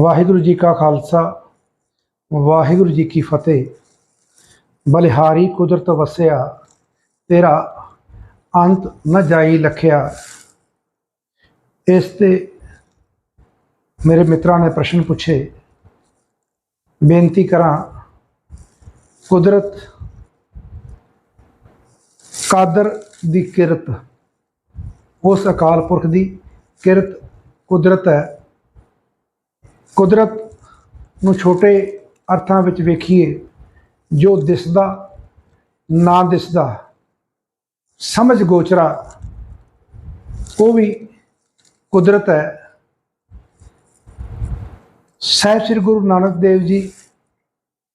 ਵਾਹਿਗੁਰੂ ਜੀ ਕਾ ਖਾਲਸਾ, ਵਾਹਿਗੁਰੂ ਜੀ ਕੀ ਫਤਿਹ। ਬਲਿਹਾਰੀ ਕੁਦਰਤ ਵਸਿਆ, ਤੇਰਾ ਅੰਤ ਨ ਜਾਈ ਲਖਿਆ। ਇਸ ਤੇ ਮੇਰੇ ਮਿੱਤਰਾਂ ਨੇ ਪ੍ਰਸ਼ਨ ਪੁੱਛੇ। ਬੇਨਤੀ ਕਰਾਂ, ਕੁਦਰਤ ਕਾਦਰ ਦੀ ਕਿਰਤ, ਉਸ ਅਕਾਲ ਪੁਰਖ ਦੀ ਕਿਰਤ ਕੁਦਰਤ ਹੈ। ਕੁਦਰਤ ਨੂੰ ਛੋਟੇ ਅਰਥਾਂ ਵਿੱਚ ਵੇਖੀਏ, ਜੋ ਦਿਸਦਾ, ਨਾ ਦਿਸਦਾ, ਸਮਝ ਗੋਚਰਾ, ਉਹ ਵੀ ਕੁਦਰਤ ਹੈ। ਸਾਹਿਬ ਸ੍ਰੀ ਗੁਰੂ ਨਾਨਕ ਦੇਵ ਜੀ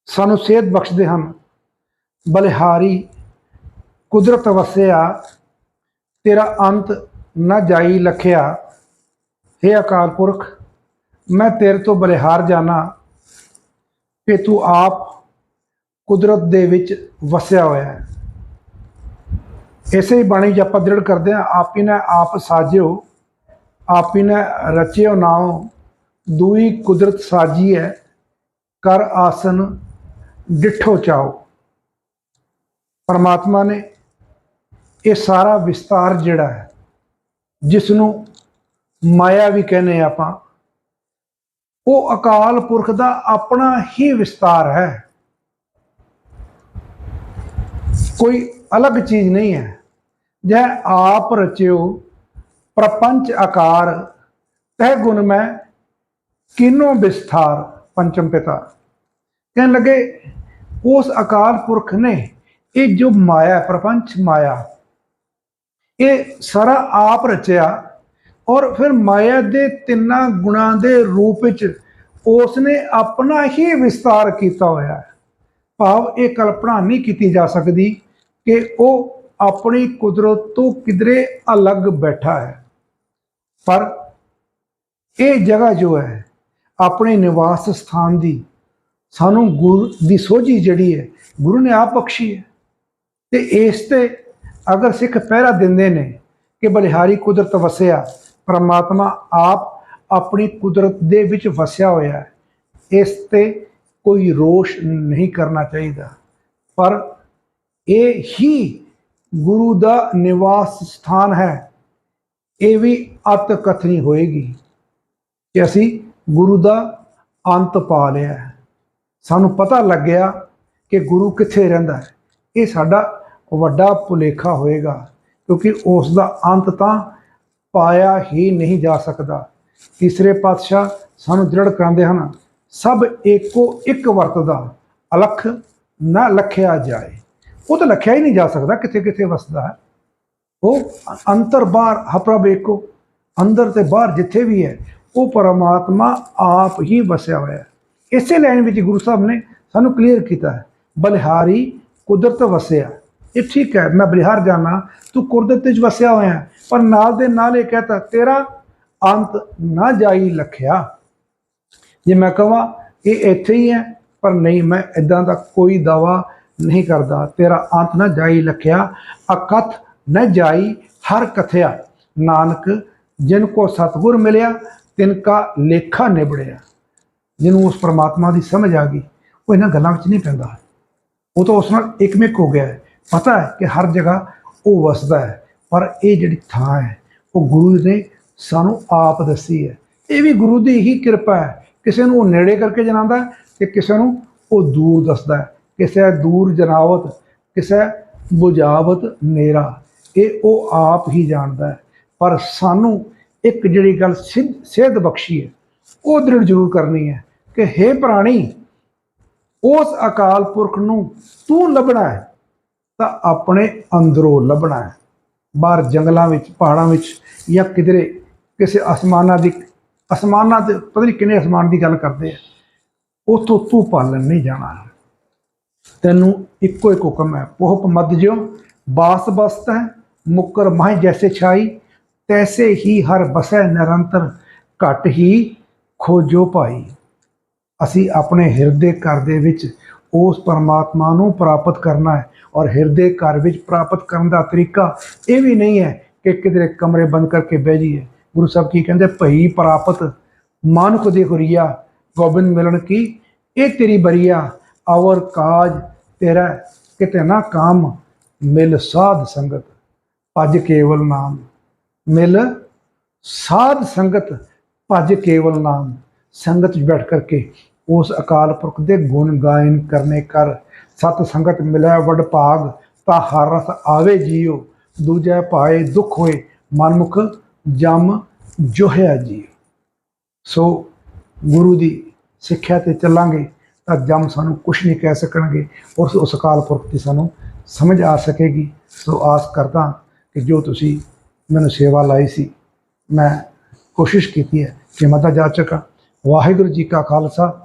ਸਾਨੂੰ ਸੇਧ ਬਖਸ਼ਦੇ ਹਨ। ਬਲਿਹਾਰੀ, ਕੁਦਰਤ ਵਸਿਆ, ਤੇਰਾ ਅੰਤ ਨਾ ਜਾਈ ਲਖਿਆ हे ਅਕਾਲ ਪੁਰਖ ਮੈਂ ਤੇਰੇ ਤੋਂ ਬਲਿਹਾਰ ਜਾਣਾ ਕਿ ਤੂੰ ਆਪ ਕੁਦਰਤ ਦੇ ਵਿੱਚ ਵਸਿਆ ਹੋਇਆ ਹੈ। ਇਸੇ ਹੀ ਬਾਣੀ 'ਚ ਆਪਾਂ ਦ੍ਰਿੜ ਕਰਦੇ ਹਾਂ, ਆਪੀ ਨੇ ਆਪ ਸਾਜਿਓ, ਆਪੀ ਨੇ ਰਚਿਓ ਨਾਉ, ਦੂਈ ਕੁਦਰਤ ਸਾਜੀ ਹੈ, ਕਰ ਆਸਨ ਡਿਠੋ ਚਾਓ ਪਰਮਾਤਮਾ ਨੇ ਇਹ ਸਾਰਾ ਵਿਸਤਾਰ ਜਿਹੜਾ ਹੈ ਜਿਸ ਨੂੰ ਮਾਇਆ ਵੀ ਕਹਿੰਦੇ ਹਾਂ ਆਪਾਂ ਉਹ ਅਕਾਲ ਪੁਰਖ ਦਾ ਆਪਣਾ ਹੀ ਵਿਸਤਾਰ ਹੈ। ਕੋਈ ਅਲੱਗ ਚੀਜ਼ ਨਹੀਂ ਹੈ। ਜਹ ਆਪ ਰਚਿਓ, ਪ੍ਰਪੰਚ ਆਕਾਰ, ਤਹਿ ਗੁਣ ਮੈਂ ਕਿਨੋ ਵਿਸਥਾਰ, ਪੰਚਮ ਪਿਤਾ। ਕਹਿਣ ਲੱਗੇ, ਉਸ ਅਕਾਲ ਪੁਰਖ ਨੇ ਇਹ ਜੋ ਮਾਇਆ, ਪ੍ਰਪੰਚ ਮਾਇਆ, ਇਹ ਸਾਰਾ ਆਪ ਰਚਿਆ ਔਰ ਫਿਰ ਮਾਇਆ ਦੇ ਤਿੰਨਾਂ ਗੁਣਾਂ ਦੇ ਰੂਪ ਵਿੱਚ ਉਸ ਨੇ ਆਪਣਾ ਹੀ ਵਿਸਤਾਰ ਕੀਤਾ ਹੋਇਆ ਹੈ। ਭਾਵ ਇਹ ਕਲਪਨਾ ਨਹੀਂ ਕੀਤੀ ਜਾ ਸਕਦੀ ਕਿ ਉਹ ਆਪਣੀ ਕੁਦਰਤ ਤੋਂ ਕਿਧਰੇ ਅਲੱਗ ਬੈਠਾ ਹੈ। ਪਰ ਇਹ ਜਗ੍ਹਾ ਜੋ ਹੈ, ਆਪਣੇ ਨਿਵਾਸ ਸਥਾਨ ਦੀ ਸਾਨੂੰ ਗੁਰ ਦੀ ਸੋਝੀ ਜਿਹੜੀ ਹੈ, ਗੁਰੂ ਨੇ ਆਪ ਬਖਸ਼ੀ ਹੈ। ਤੇ ਇਸ ਤੇ ਅਗਰ ਸਿੱਖ ਪਹਿਰਾ ਦਿੰਦੇ ਨੇ ਕਿ ਬਲਿਹਾਰੀ ਕੁਦਰਤ ਵਸਿਆ ਪਰਮਾਤਮਾ ਆਪ ਆਪਣੀ ਕੁਦਰਤ ਦੇ ਵਿੱਚ ਵਸਿਆ ਹੋਇਆ ਹੈ। ਇਸ ਤੇ ਕੋਈ ਰੋਸ਼ ਨਹੀਂ ਕਰਨਾ ਚਾਹੀਦਾ। ਪਰ ਇਹ ਹੀ ਗੁਰੂ ਦਾ ਨਿਵਾਸ ਸਥਾਨ ਹੈ। ਇਹ ਵੀ ਅਤ ਕਥਨੀ ਹੋਏਗੀ ਕਿ ਅਸੀਂ ਗੁਰੂ ਦਾ ਅੰਤ ਪਾ ਲਿਆ ਹੈ। ਸਾਨੂੰ ਪਤਾ ਲੱਗਿਆ ਕਿ ਗੁਰੂ ਕਿੱਥੇ ਰਹਿੰਦਾ ਹੈ। ਇਹ ਸਾਡਾ ਵੱਡਾ ਭੁਲੇਖਾ ਹੋਏਗਾ ਕਿਉਂਕਿ ਉਸ ਦਾ ਅੰਤ ਤਾਂ ਪਾਇਆ ਹੀ ਨਹੀਂ ਜਾ ਸਕਦਾ। ਤੀਸਰੇ ਪਾਤਸ਼ਾਹ ਸਾਨੂੰ ਦ੍ਰਿੜ ਕਰਾਉਂਦੇ ਹਨ, ਸਭ ਏਕੋ ਇੱਕ ਵਰਤਦਾ, ਅਲਖ ਨਾ ਲਖਿਆ ਜਾਏ। ਉਹ ਤਾਂ ਲਖਿਆ ਹੀ ਨਹੀਂ ਜਾ ਸਕਦਾ, ਕਿੱਥੇ ਕਿੱਥੇ ਵਸਦਾ ਹੈ। ਉਹ ਅੰਤਰ ਬਾਹਰ ਹਪਰਬ ਏਕੋ, ਅੰਦਰ ਤੇ ਬਾਹਰ ਜਿੱਥੇ ਵੀ ਹੈ, ਉਹ ਪਰਮਾਤਮਾ ਆਪ ਹੀ ਵਸਿਆ ਹੋਇਆ ਹੈ। ਇਸੇ ਲਾਈਨ ਵਿੱਚ ਗੁਰੂ ਸਾਹਿਬ ਨੇ ਸਾਨੂੰ ਕਲੀਅਰ ਕੀਤਾ ਹੈ, ਬਲਿਹਾਰੀ ਕੁਦਰਤ ਵਸਿਆ। ਇਹ ਠੀਕ ਹੈ, ਮੈਂ ਬਲਿਹਾਰ ਜਾਣਾ, ਤੂੰ ਕੁਰਦਤ ਵਿੱਚ ਵਸਿਆ ਹੋਇਆ ਪਰ ਨਾਲ ਦੇ ਨਾਲ ਇਹ ਕਹਤਾ, ਤੇਰਾ ਅੰਤ ਨਾ ਜਾਈ ਲਖਿਆ। ਜੇ ਮੈਂ ਕਹਾਂ, ਇਹ ਇੱਥੇ ਹੀ ਹੈ, ਪਰ ਨਹੀਂ, ਮੈਂ ਇਦਾਂ ਦਾ ਕੋਈ ਦਾਵਾ ਨਹੀਂ ਕਰਦਾ। ਤੇਰਾ ਅੰਤ ਨਾ ਜਾਈ ਲਖਿਆ, ਅਕਥ ਨ ਜਾਈ ਹਰ ਕਥਿਆ। ਨਾਨਕ, ਜਿਨ ਕੋ ਸਤਗੁਰ ਮਿਲਿਆ, ਤਿਨ ਕਾ ਲੇਖਾ ਨਿਬੜਿਆ ਜਿਹਨੂੰ ਉਸ ਪਰਮਾਤਮਾ ਦੀ ਸਮਝ ਆ ਗਈ, ਉਹ ਇਹਨਾਂ ਗੱਲਾਂ ਵਿੱਚ ਨਹੀਂ ਪੈਂਦਾ। ਉਹ ਤਾਂ ਉਸ ਨਾਲ ਇੱਕਮਿਕ ਹੋ ਗਿਆ ਹੈ। ਪਤਾ ਹੈ ਕਿ ਹਰ ਜਗ੍ਹਾ ਉਹ ਵਸਦਾ ਹੈ, ਪਰ ਇਹ ਜਿਹੜੀ ਥਾਂ ਹੈ, ਉਹ ਗੁਰੂ ਨੇ ਸਾਨੂੰ ਆਪ ਦੱਸੀ ਹੈ। ਇਹ ਵੀ ਗੁਰੂ ਦੀ ਹੀ ਕਿਰਪਾ ਹੈ। ਕਿਸੇ ਨੂੰ ਉਹ ਨੇੜੇ ਕਰਕੇ ਜਨਾਉਂਦਾ ਹੈ ਤੇ ਕਿਸੇ ਨੂੰ ਉਹ ਦੂਰ ਦੱਸਦਾ ਹੈ। ਕਿਸੇ ਦੂਰ ਜਨਾਵਤ, ਕਿਸੇ ਬੁਝਾਵਤ ਨੇਰਾ। ਇਹ ਉਹ ਆਪ ਹੀ ਜਾਣਦਾ ਹੈ। ਪਰ ਸਾਨੂੰ ਇੱਕ ਜਿਹੜੀ ਗੱਲ ਸਿੱਧ, ਸੇਧ ਬਖਸ਼ੀ ਹੈ, ਉਹ ਦ੍ਰਿੜ ਜ਼ਰੂਰ ਕਰਨੀ ਹੈ ਕਿ हे ਪ੍ਰਾਣੀ, ਉਸ ਅਕਾਲ ਪੁਰਖ ਨੂੰ ਤੂੰ ਲੱਭਣਾ ਹੈ। ਤਾਂ ਆਪਣੇ ਅੰਦਰੋਂ ਲੱਭਣਾ ਹੈ। ਬਾਹਰ ਜੰਗਲਾਂ ਵਿੱਚ, ਪਹਾੜਾਂ ਵਿੱਚ ਜਾਂ ਕਿਧਰੇ ਕਿਸੇ ਅਸਮਾਨਾਂ ਦੀ, ਅਸਮਾਨਾਂ ਤੇ ਪਤਾ ਨਹੀਂ ਕਿੰਨੇ ਅਸਮਾਨ ਦੀ ਗੱਲ ਕਰਦੇ ਆ। ਉਥੋਂ ਤੂੰ ਪਾਲਣ ਨਹੀਂ ਜਾਣਾ। ਤੈਨੂੰ ਇੱਕੋ ਇੱਕ ਹੁਕਮ ਹੈ। ਪੋਹਪ ਮਦ ਜਿਉ, ਬਾਸ ਬਸਤ ਹੈ, ਮੁਕਰ ਮਾਹ ਜੈਸੇ ਛਾਈ, ਤੈਸੇ ਹੀ ਹਰ ਬਸੈ ਨਿਰੰਤਰ, ਘਟ ਹੀ ਖੋਜੋ ਭਾਈ। ਅਸੀਂ ਆਪਣੇ ਹਿਰਦੇ ਘਰ ਦੇ ਵਿੱਚ ਉਸ ਪਰਮਾਤਮਾ ਨੂੰ ਪ੍ਰਾਪਤ ਕਰਨਾ ਹੈ। ਔਰ ਹਿਰਦੇ ਘਰ ਵਿੱਚ ਪ੍ਰਾਪਤ ਕਰਨ ਦਾ ਤਰੀਕਾ ਇਹ ਵੀ ਨਹੀਂ ਹੈ ਕਿ ਕਿਧਰੇ ਕਮਰੇ ਬੰਦ ਕਰਕੇ ਬਹਿ ਜਾਈਏ। ਗੁਰੂ ਸਾਹਿਬ ਕੀ ਕਹਿੰਦੇ, ਭਈ ਪ੍ਰਾਪਤ ਮਾਨੁਖ ਦੇ ਹੁਰੀਆ, ਗੋਬਿੰਦ ਮਿਲਣ ਕੀ? ਇਹ ਤੇਰੀ ਬਰੀਆ, ਔਰ ਕਾਜ ਤੇਰਾ ਕਿਤੇ ਨਾ ਕਾਮ, ਮਿਲ ਸਾਧ ਸੰਗਤ, ਭਜ ਕੇਵਲ ਨਾਮ। ਮਿਲ ਸਾਧ ਸੰਗਤ, ਭਜ ਕੇਵਲ ਨਾਮ। ਸੰਗਤ 'ਚ ਬੈਠ ਕਰਕੇ ਉਸ ਅਕਾਲ ਪੁਰਖ ਦੇ ਗੁਣ ਗਾਇਨ ਕਰਨੇ ਕਰ। ਸਤ ਸੰਗਤ ਮਿਲੈ ਵਡ ਭਾਗ, ਤਾ ਹਰ ਰਸ ਆਵੇ ਜੀਓ ਦੂਜੈ ਪਾਏ ਦੁਖ ਹੋਏ, ਮਨਮੁਖ ਜਮ ਜੋਹਿਆ ਜੀ ਸੋ ਗੁਰੂ ਦੀ ਸਿੱਖਿਆ ਤੇ ਚੱਲਾਂਗੇ, ਤਾਂ ਜਮ ਸਾਨੂੰ ਕੁਝ ਨਹੀਂ ਕਹਿ ਸਕਣਗੇ ਉਸ ਉਸ ਅਕਾਲ ਪੁਰਖ ਦੀ ਸਾਨੂੰ ਸਮਝ ਆ ਸਕੇਗੀ। ਸੋ ਆਸ ਕਰਦਾ ਕਿ ਜੋ ਤੁਸੀਂ ਮੈਨੂੰ ਸੇਵਾ ਲਾਈ ਸੀ, ਮੈਂ ਕੋਸ਼ਿਸ਼ ਕੀਤੀ ਹੈ ਕਿ ਮਤਾ ਜਾ ਚੁੱਕਾ। ਵਾਹਿਗੁਰੂ ਜੀ ਕਾ ਖਾਲਸਾ